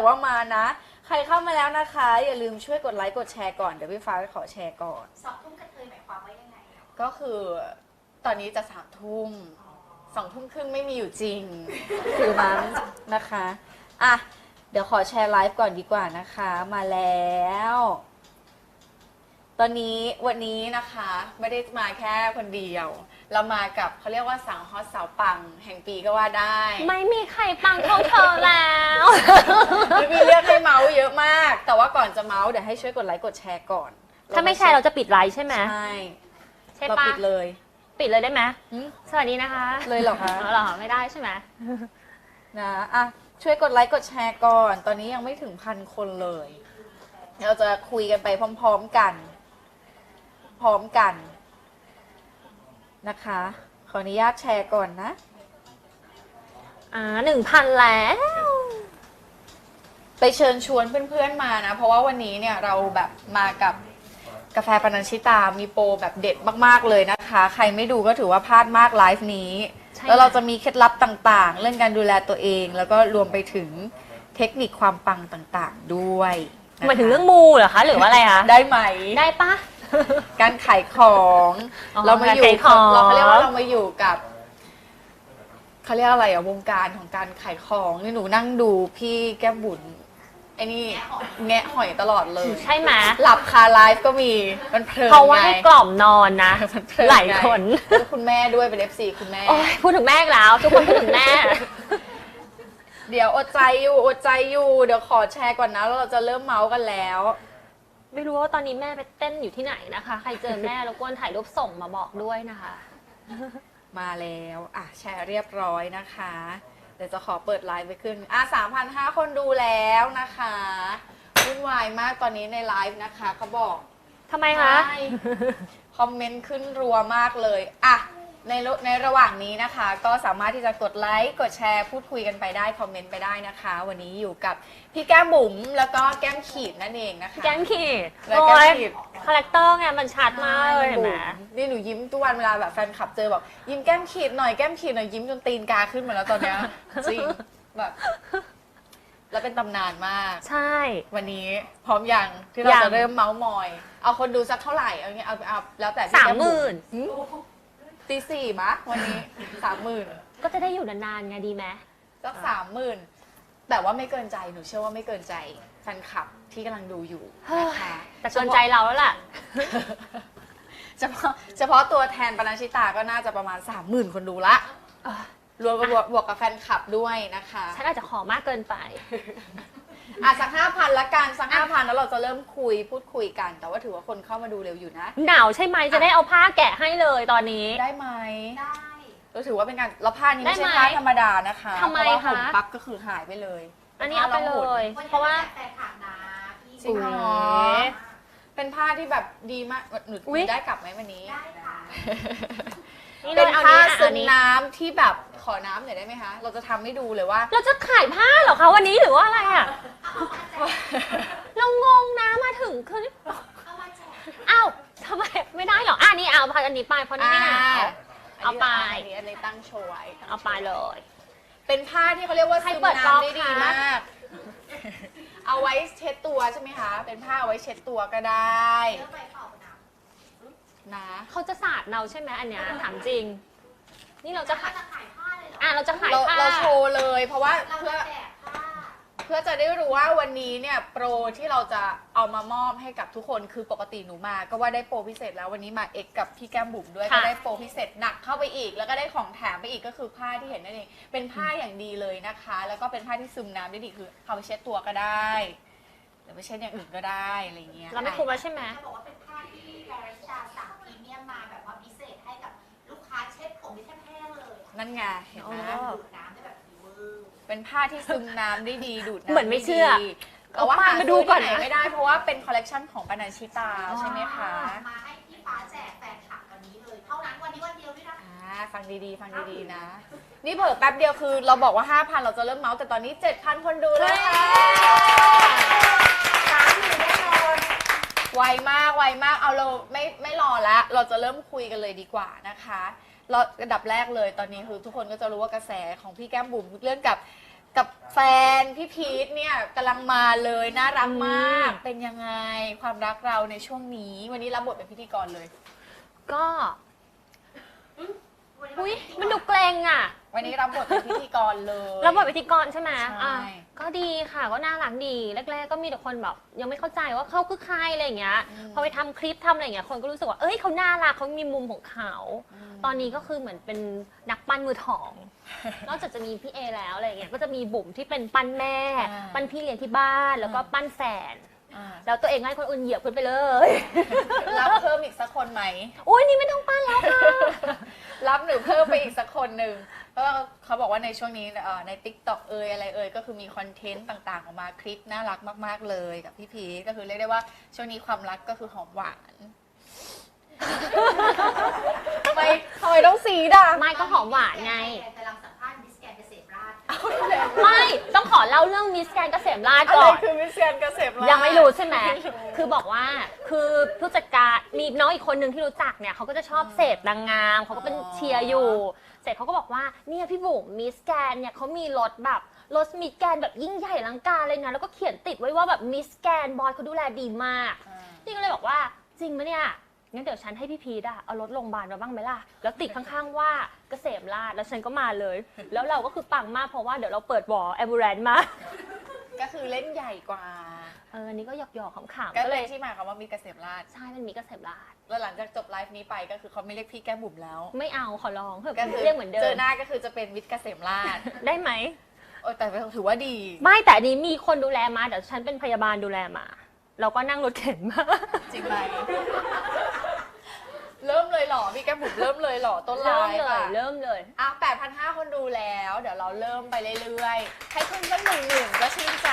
แต่ว่ามานะ ใครเข้ามาแล้วนะคะ อย่าลืมช่วยกดไลค์กดแชร์ก่อน เดี๋ยวพี่ฟ้าขอแชร์ก่อน สองทุ่มกระเทยหมายความว่ายังไงอะก็คือตอนนี้จะสามทุ่มสองทุ่มครึ่งไม่มีอยู่จริง คือนั้นนะคะอะเดี๋ยวขอแชร์ไลฟ์ก่อนดีกว่านะคะ มาแล้ว ตอนนี้วันนี้นะคะ ไม่ได้มาแค่คนเดียว เรามากับเขาเรียกว่าสาวฮอตสาวปัง แห่งปีก็ว่าได้ ไม่มีใครปังเท่าเธอแล้วไม่มีเรื่องให้เมาส์เยอะมาก แต่ว่าก่อนจะเมาส์เดี๋ยวให้ช่วยกดไลค์กดแชร์ก่อน ถ้าไม่แชร์เราจะปิดไลฟ์ใช่ไหมใช่ใช่เราปะปิดเลย ปิดเลยได้ไหมหึสวัสดีนะคะเลยเหรอคะเหรอไม่ได้ใช่ไหมนะอะช่วยกดไลค์กดแชร์ก่อน ตอนนี้ยังไม่ถึงพันคนเลย เราจะคุยกันไปพร้อม ๆกัน พร้อมกัน นะคะ ขออนุญาตแชร์ก่อนนะ อ่าหนึ่งพันแล้ว ไปเชิญชวนเพื่อนๆมานะ เพราะว่าวันนี้เนี่ยเราแบบมากับกาแฟปานันชิตา มีโปรแบบเด็ดมากๆเลยนะคะ ใครไม่ดูก็ถือว่าพลาดมากไลฟ์นี้ ใช่แล้วเราจะมีเคล็ดลับต่างๆ เรื่องการดูแลตัวเอง แล้วก็รวมไปถึงเทคนิคความปังต่างๆด้วยนะคะหมายถึงเรื่องมูเหรอคะ หรือว่าอะไรคะ ได้ไหม ได้ปะ การขายของอ๋อเรามาอยู่การขายของ เราเขาเรียกว่าเรามาอยู่กับเขาเรียกอะไรอะวงการของการขายของนี่หนูนั่งดูพี่แก้มบุญไอ้นี่แงะหอยตลอดเลย ใช่ไหมหลับคาไลฟ์ก็มีมันเพลินเพราะว่าไง ให้กล่อมนอนนะ มันเพลินหลายคนไงแล้วคุณแม่ด้วยเป็นเอฟซีคุณแม่ โอ้ยพูดถึงแม่อีกแล้ว ทุกคนพูดถึงแม่ เดี๋ยวอดใจอยู่อดใจอยู่ เดี๋ยวขอแชร์ก่อนนะแล้วเราจะเริ่มเมาส์กันแล้ว ไม่รู้ว่าตอนนี้แม่ไปเต้นอยู่ที่ไหนนะคะ ใครเจอแม่รบกวนถ่ายรูปส่งมาบอกด้วยนะคะ มาแล้วอะแชร์เรียบร้อยนะคะ เดี๋ยวจะขอเปิดไลฟ์ไปขึ้นอะ3,500คนดูแล้วนะคะวุ่นวายมากตอนนี้ในไลฟ์นะคะเขาบอกทำไมคะ ใช่คอมเมนต์ขึ้นรัวมากเลย อะ ในระในระหว่างนี้นะคะ ก็สามารถที่จะกดไลค์กดแชร์พูดคุยกันไปได้ คอมเมนต์ไปได้นะคะ วันนี้อยู่กับพี่แก้มบุ๋มแล้วก็แก้มขีดนั่นเองนะคะ แกงขีดและโอ้แก้มยขีด คาแรคเตอร์ไงมันชัดมากเลยเห็นไหม นี่หนูยิ้มทุกวันเวลาแบบแฟนคลับเจอบอกยิ้มแก้มขีดหน่อยแก้มขีดหน่อยยิ้มจนตีนกาขึ้นหมดแล้วตอนเนี้ย จริงแบบแล้วเป็นตำนานมาก ใช่ วันนี้พร้อมยังที่เรายัง จะเริ่มเมาส์มอย เอาคนดูสักเท่าไหร่เอางี้เอาเอาแล้วแต่ที่สามแก้หมื่นหึ ตีสี่มะ วันนี้สามหมื่นก็จะได้อยู่นานๆไงดีไหมสักสามหมื่นแต่ว่าไม่เกินใจหนูเชื่อว่าไม่เกินใจแฟนคลับที่กำลังดูอยู่นะคะแต่เกินใจเราแล้วล่ะ เฉพาะเฉพาะตัวแทนปนัญชิตาก็น่าจะประมาณสามหมื่นคนดูละเออรวมกับบวกบวกกับแฟนคลับด้วยนะคะ ฉันอาจจะขอมากเกินไป อะสักห้าพันละกันสักห้าพันแล้วเราจะเริ่มคุยพูดคุยกัน แต่ว่าถือว่าคนเข้ามาดูเร็วอยู่นะ หนาวใช่ไหมจะได้เอาผ้าแกะให้เลยตอนนี้ ได้ไหมได้ เราถือว่าเป็นการแล้วผ้านี้ไม่ได้ใช่ไหมผ้าธรรมดานะคะทำไมเพราะว่าห่มคะปั๊บก็คือหายไปเลย อันนี้เอาไปเลยวันนี้เพราะว่า แฟนคลับนะพี่จริงเหรออุ๊ยเป็นผ้าที่แบบดีมากหนูอุ๊ยได้กลับไหมวันนี้ ได้ค่ะ นี่เป็นลยเอาผ้านี้อะซึอัมนนี้น้ำที่แบบขอน้ำหน่อยได้ไหมคะ เราจะทำให้ดูเลยว่า เราจะขายผ้าเหรอคะวันนี้หรือว่าอะไรอะ เรางงนะมาถึงคือเอามาแจกอ้าวทำไมไม่ได้เหรออะนี่เอาผ้าอันนี้ไปเพราะนี่ไม่หนาว เอาไป อันนี้อันนี้ตั้งโชว์ไว้ เอาไปเลย เป็นผ้าที่เขาเรียกว่าใครซึมเปิดก๊อกน้ำได้ดีคะ มาก เอาไว้เช็ดตัวใช่ไหมคะ เป็นผ้าเอาไว้เช็ดตัวก็ได้ เยอะไปเปล่า นะนะเขาจะสาดเราใช่ไหมอันเนี้ยถามจริง นี่เราจะจะขายจะขายผ้าเลยเหรออะเราจะขายเราผ้าเราโชว์เลย เพราะว่าเราเพื่อจะแจกผ้าเพื่อจะได้รู้ว่าวันนี้เนี่ยโปรที่เราจะเอามามอบให้กับทุกคนคือปกติหนูมา ก็ว่าได้โปรพิเศษแล้ววันนี้มาเอกกับพี่แก้มบุ๋มด้วยค่ะก็ได้โปรพิเศษหนักเข้าไปอีก แล้วก็ได้ของแถมไปอีกก็คือผ้าที่เห็นนั่นเองเป็นผ้าอย่างดีเลยนะคะ แล้วก็เป็นผ้าที่ซึมน้ำได้ดีคือเอาไปเช็ดตัวก็ได้หรือไปเช็ดอย่างอื่นก็ได้อะไรอย่างเงี้ยเราไม่คุมแล้วใช่ไหมจะบอกว่าเป็น นั่นไงเห็นไหมอ๋อดูดน้ำได้แบบดีเวอร์เป็นผ้าที่ซึมน้ำได้ดีดูดน้ำเหมือนไม่เชื่อด้ดีแต่ว่าเอาป้ายหามาดูก่อนซื้ที่ไหนะไม่ได้เพราะว่าเป็นคอลเลกชันของปานันชิตาใช่ไหมคะมาให้พี่ฟ้าแจกแฟนคลับวันนี้เลย เท่านั้นวันนี้วันเดียวด้วยนะอ่าฟังดีๆ ฟังดีๆนะ นี่เผิ่แป๊บเดียวคือ เราบอกว่า 5,000 เราจะเริ่มเมาส์แต่ตอนนี้ 7,000 คนดูแล้วค่ะสามหมื่นแน่นอนไวมากไวมากเอาเราไม่ไม่รอแล้วเราจะเริ่มคุยกันเลยดีกว่านะคะ เราระดับแรกเลยตอนนี้คือทุกคนก็จะรู้ว่ากระแสของพี่แก้มบุ๋มเรื่องกับกับแฟนพี่พีทเนี่ยกำลังมาเลยน่ารักมากอืมเป็นยังไงความรักเราในช่วงนี้ วันนี้รับบทเป็นพิธีกรเลย ก็วันนี้อุ้ยเป็มันดูเกรงอะ วันนี้รับบทเป็นพิธีกรเลยแล้วบทพิธีกรใช่ไหมใช่ อะก็ดีค่ะ ก็น่ารักดี แรก ๆ ก็มีแต่คนแบบยังไม่เข้าใจว่าเขาคือใครอะไรอย่างเงี้ย พอไปทำคลิปทำอะไรอย่างเงี้ย คนก็รู้สึกว่า เอ้ยเขาน่ารักเขามีมุมของเขามตอนนี้ก็คือเหมือนเป็นนักปั้นมือทอง นอกจากจะมีพี่เอแล้วอะไรอย่างเงี้ย ก็จะมีบุ๋มที่เป็นปั้นแม่ อ่าปั้นพี่เลี้ยงที่บ้าน แล้วก็อ่าปั้นแฟนอ่า แล้วตัวเองให้คนอื่นเหยียบขึ้นไปเลย รับเพิ่มอีกสักคนไหมอุ้ยนี่ไม่ต้องปั้นแล้วค่ะ รับหรือเพิ่มไปอีกสักคนหนึ่งเพราะว่าเขาบอกว่าในช่วงนี้เอ่อใน t ิ k t o k เอยอะไรเอยก็คือมีคอนเทนต์ต่างๆ ออกมาคลิปน่ารักมาก ๆ เลยกับพี่พีชก็คือเรียกได้ว่าช่วงนี้ความรักก็คือหอมหวานทำไมทำไมต้องสีด่ะ ไม่ก็หอมหวานไงกำลังสัม ไม่ต้องขอเล่าเรื่องมิสแกรนด์เกษมราชอะไรก่อน คือมิสเซียนเกษมราช ยังไม่รู้ใช่ไหม คือบอกว่า คือผู้จัดการมีน้องอีกคนหนึ่งที่รู้จักเนี่ยเขาก็จะชอบเสพนางงาม เขาก็เป็นเชียร์อยู่ เสร็จเขาก็บอกว่า เนี่ยพี่บุ๋มมิสแกรนเนี่ยเขามีรถแบบรถมิสแกรนแบบยิ่งใหญ่อลังการเลยนะ แล้วก็เขียนติดไว้ว่าแบบมิสแกรนบอยเขาดูแลดีมากอ่านี่ก็เลยบอกว่าจริงไหมเนี่ย งั้นเดี๋ยวฉันให้พี่พีดอะเอารถโรงพยาบาลมาบ้างไหมล่ะ แล้วติดข้างๆว่าเกษมราชแล้วฉันก็มาเลย แล้วเราก็คือปังมากเพราะว่าเดี๋ยวเราเปิดวอลแอมบูเรนมา ก็คือเล่นใหญ่กว่า เอออันนี้ก็หยอกๆขำๆก็ก็เลเลยยที่มาคำว่ามีเกษมราช ใช่มันมีเกษมราช แล้วหลังจากจบไลฟ์นี้ไปก็คือเขาไม่เรียกพี่แก้มบุ๋มแล้ว ไม่เอาขอร้องเถอะก็คือเรียกเหมือนเดิเจมอหน้าก็คือจะเป็นวิทย์เกษมราชได้ไหม โอ้แต่ถือว่าดี ไม่แต่อันนี้มีคนดูแลมาเดี๋ยวฉันเป็นพยาบาลดูแลมา เราก็นั่งรถเข็นมา จริงไหม เริ่มเลยเหรอพี่แก้มบุ๋มเริ่มเลยเหรอต้นไลเริ่มฟ์เลย อะเริ่มเลย อะ8,500 คนดูแล้ว เดี๋ยวเราเริ่มไปเรื่อยๆให้ขึ้นสักหนึ่งหนึ่งก็ชื่นใจ